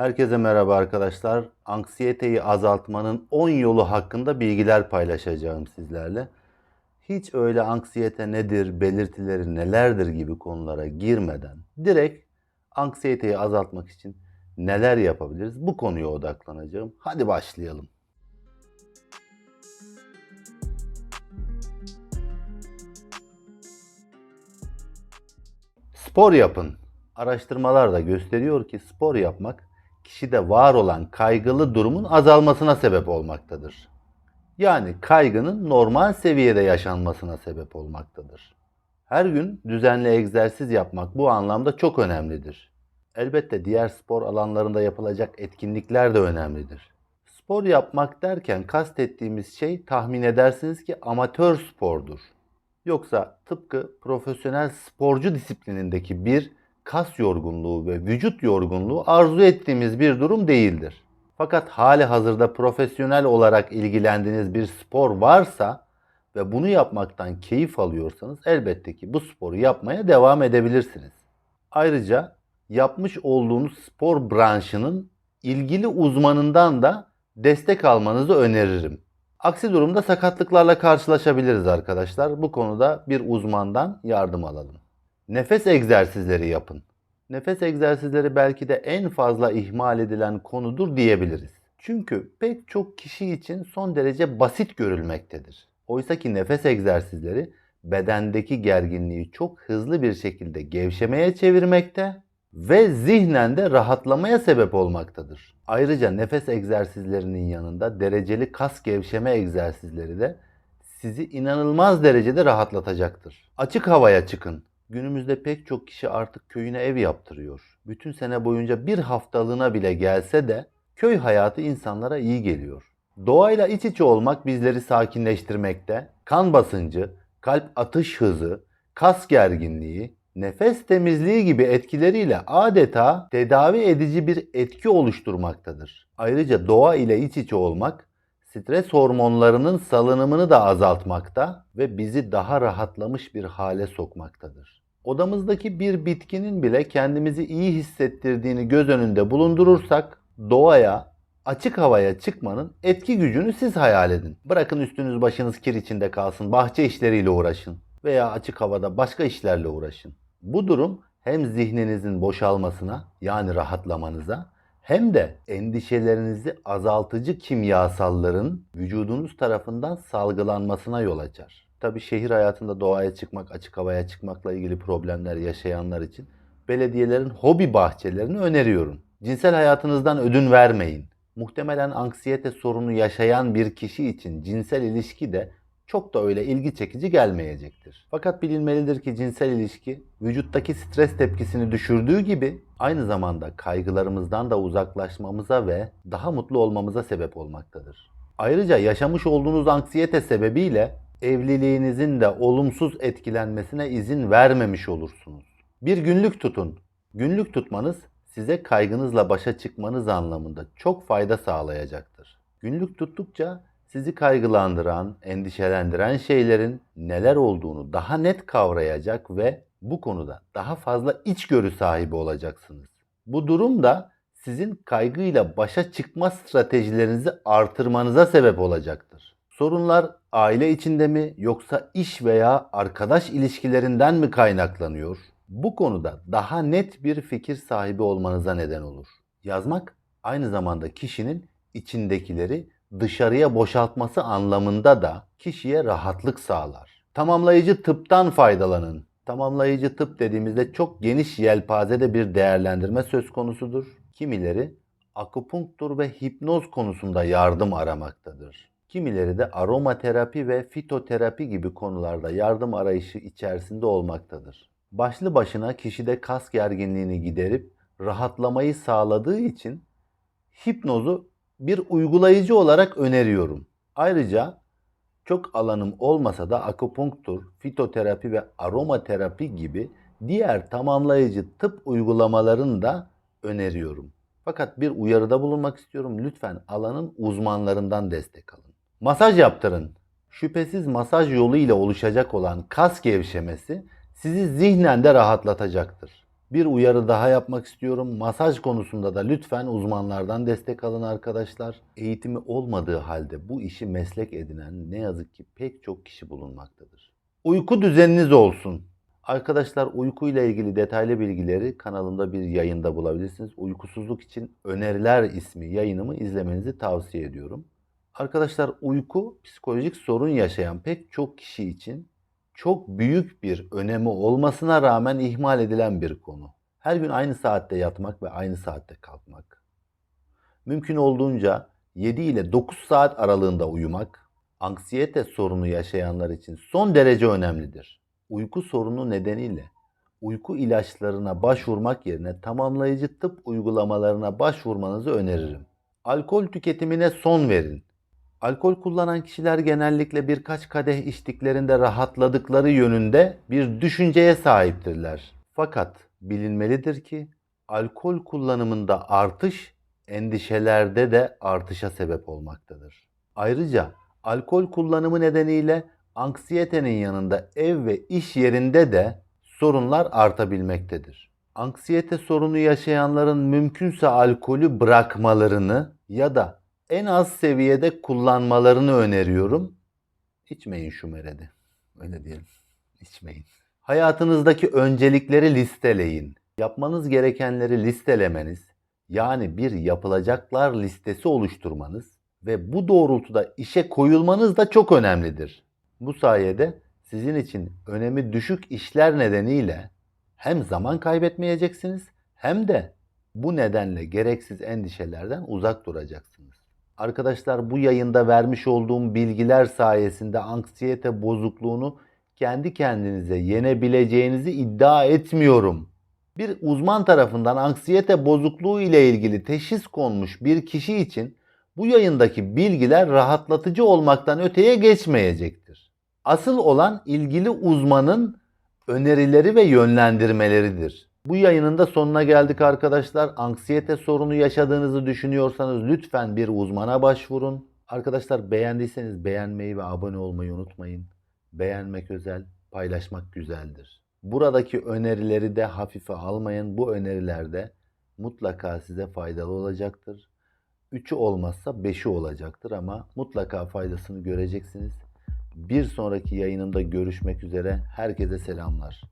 Herkese merhaba arkadaşlar. Anksiyeteyi azaltmanın 10 yolu hakkında bilgiler paylaşacağım sizlerle. Hiç öyle anksiyete nedir, belirtileri nelerdir gibi konulara girmeden direkt anksiyeteyi azaltmak için neler yapabiliriz bu konuya odaklanacağım. Hadi başlayalım. Spor yapın. Araştırmalar da gösteriyor ki spor yapmak kişide var olan kaygılı durumun azalmasına sebep olmaktadır. Yani kaygının normal seviyede yaşanmasına sebep olmaktadır. Her gün düzenli egzersiz yapmak bu anlamda çok önemlidir. Elbette diğer spor alanlarında yapılacak etkinlikler de önemlidir. Spor yapmak derken kastettiğimiz şey tahmin edersiniz ki amatör spordur. Yoksa tıpkı profesyonel sporcu disiplinindeki bir kas yorgunluğu ve vücut yorgunluğu arzu ettiğimiz bir durum değildir. Fakat hali hazırda profesyonel olarak ilgilendiğiniz bir spor varsa ve bunu yapmaktan keyif alıyorsanız elbette ki bu sporu yapmaya devam edebilirsiniz. Ayrıca yapmış olduğunuz spor branşının ilgili uzmanından da destek almanızı öneririm. Aksi durumda sakatlıklarla karşılaşabiliriz arkadaşlar. Bu konuda bir uzmandan yardım alalım. Nefes egzersizleri yapın. Nefes egzersizleri belki de en fazla ihmal edilen konudur diyebiliriz. Çünkü pek çok kişi için son derece basit görülmektedir. Oysa ki nefes egzersizleri bedendeki gerginliği çok hızlı bir şekilde gevşemeye çevirmekte ve zihnen de rahatlamaya sebep olmaktadır. Ayrıca nefes egzersizlerinin yanında dereceli kas gevşeme egzersizleri de sizi inanılmaz derecede rahatlatacaktır. Açık havaya çıkın. Günümüzde pek çok kişi artık köyüne ev yaptırıyor. Bütün sene boyunca bir haftalığına bile gelse de köy hayatı insanlara iyi geliyor. Doğayla iç içe olmak bizleri sakinleştirmekte, kan basıncı, kalp atış hızı, kas gerginliği, nefes temizliği gibi etkileriyle adeta tedavi edici bir etki oluşturmaktadır. Ayrıca doğa ile iç içe olmak stres hormonlarının salınımını da azaltmakta ve bizi daha rahatlamış bir hale sokmaktadır. Odamızdaki bir bitkinin bile kendimizi iyi hissettirdiğini göz önünde bulundurursak doğaya, açık havaya çıkmanın etki gücünü siz hayal edin. Bırakın üstünüz başınız kir içinde kalsın, bahçe işleriyle uğraşın veya açık havada başka işlerle uğraşın. Bu durum hem zihninizin boşalmasına yani rahatlamanıza hem de endişelerinizi azaltıcı kimyasalların vücudunuz tarafından salgılanmasına yol açar. Tabi şehir hayatında doğaya çıkmak, açık havaya çıkmakla ilgili problemler yaşayanlar için belediyelerin hobi bahçelerini öneriyorum. Cinsel hayatınızdan ödün vermeyin. Muhtemelen anksiyete sorunu yaşayan bir kişi için cinsel ilişki de çok da öyle ilgi çekici gelmeyecektir. Fakat bilinmelidir ki cinsel ilişki vücuttaki stres tepkisini düşürdüğü gibi aynı zamanda kaygılarımızdan da uzaklaşmamıza ve daha mutlu olmamıza sebep olmaktadır. Ayrıca yaşamış olduğunuz anksiyete sebebiyle evliliğinizin de olumsuz etkilenmesine izin vermemiş olursunuz. Bir günlük tutun. Günlük tutmanız size kaygınızla başa çıkmanız anlamında çok fayda sağlayacaktır. Günlük tuttukça sizi kaygılandıran, endişelendiren şeylerin neler olduğunu daha net kavrayacak ve bu konuda daha fazla içgörü sahibi olacaksınız. Bu durum da sizin kaygıyla başa çıkma stratejilerinizi artırmanıza sebep olacaktır. Sorunlar aile içinde mi yoksa iş veya arkadaş ilişkilerinden mi kaynaklanıyor? Bu konuda daha net bir fikir sahibi olmanıza neden olur. Yazmak aynı zamanda kişinin içindekileri dışarıya boşaltması anlamında da kişiye rahatlık sağlar. Tamamlayıcı tıptan faydalanın. Tamamlayıcı tıp dediğimizde çok geniş yelpazede bir değerlendirme söz konusudur. Kimileri akupunktur ve hipnoz konusunda yardım aramaktadır. Kimileri de aromaterapi ve fitoterapi gibi konularda yardım arayışı içerisinde olmaktadır. Başlı başına kişide kas gerginliğini giderip rahatlamayı sağladığı için hipnozu bir uygulayıcı olarak öneriyorum. Ayrıca çok alanım olmasa da akupunktur, fitoterapi ve aromaterapi gibi diğer tamamlayıcı tıp uygulamalarını da öneriyorum. Fakat bir uyarıda bulunmak istiyorum. Lütfen alanın uzmanlarından destek alın. Masaj yaptırın. Şüphesiz masaj yoluyla oluşacak olan kas gevşemesi sizi zihnen de rahatlatacaktır. Bir uyarı daha yapmak istiyorum. Masaj konusunda da lütfen uzmanlardan destek alın arkadaşlar. Eğitimi olmadığı halde bu işi meslek edinen ne yazık ki pek çok kişi bulunmaktadır. Uyku düzeniniz olsun. Arkadaşlar uyku ile ilgili detaylı bilgileri kanalımda bir yayında bulabilirsiniz. Uykusuzluk için öneriler ismi yayınımı izlemenizi tavsiye ediyorum. Arkadaşlar uyku psikolojik sorun yaşayan pek çok kişi için çok büyük bir önemi olmasına rağmen ihmal edilen bir konu. Her gün aynı saatte yatmak ve aynı saatte kalkmak. Mümkün olduğunca 7 ile 9 saat aralığında uyumak, anksiyete sorunu yaşayanlar için son derece önemlidir. Uyku sorunu nedeniyle uyku ilaçlarına başvurmak yerine tamamlayıcı tıp uygulamalarına başvurmanızı öneririm. Alkol tüketimine son verin. Alkol kullanan kişiler genellikle birkaç kadeh içtiklerinde rahatladıkları yönünde bir düşünceye sahiptirler. Fakat bilinmelidir ki alkol kullanımında artış endişelerde de artışa sebep olmaktadır. Ayrıca alkol kullanımı nedeniyle anksiyetenin yanında ev ve iş yerinde de sorunlar artabilmektedir. Anksiyete sorunu yaşayanların mümkünse alkolü bırakmalarını ya da en az seviyede kullanmalarını öneriyorum. İçmeyin şu meredi. Öyle diyelim. İçmeyin. Hayatınızdaki öncelikleri listeleyin. Yapmanız gerekenleri listelemeniz, yani bir yapılacaklar listesi oluşturmanız ve bu doğrultuda işe koyulmanız da çok önemlidir. Bu sayede sizin için önemi düşük işler nedeniyle hem zaman kaybetmeyeceksiniz hem de bu nedenle gereksiz endişelerden uzak duracaksınız. Arkadaşlar bu yayında vermiş olduğum bilgiler sayesinde anksiyete bozukluğunu kendi kendinize yenebileceğinizi iddia etmiyorum. Bir uzman tarafından anksiyete bozukluğu ile ilgili teşhis konmuş bir kişi için bu yayındaki bilgiler rahatlatıcı olmaktan öteye geçmeyecektir. Asıl olan ilgili uzmanın önerileri ve yönlendirmeleridir. Bu yayının da sonuna geldik arkadaşlar. Anksiyete sorunu yaşadığınızı düşünüyorsanız lütfen bir uzmana başvurun. Arkadaşlar beğendiyseniz beğenmeyi ve abone olmayı unutmayın. Beğenmek özel, paylaşmak güzeldir. Buradaki önerileri de hafife almayın. Bu önerilerde mutlaka size faydalı olacaktır. Üçü olmazsa beşi olacaktır ama mutlaka faydasını göreceksiniz. Bir sonraki yayınımda görüşmek üzere. Herkese selamlar.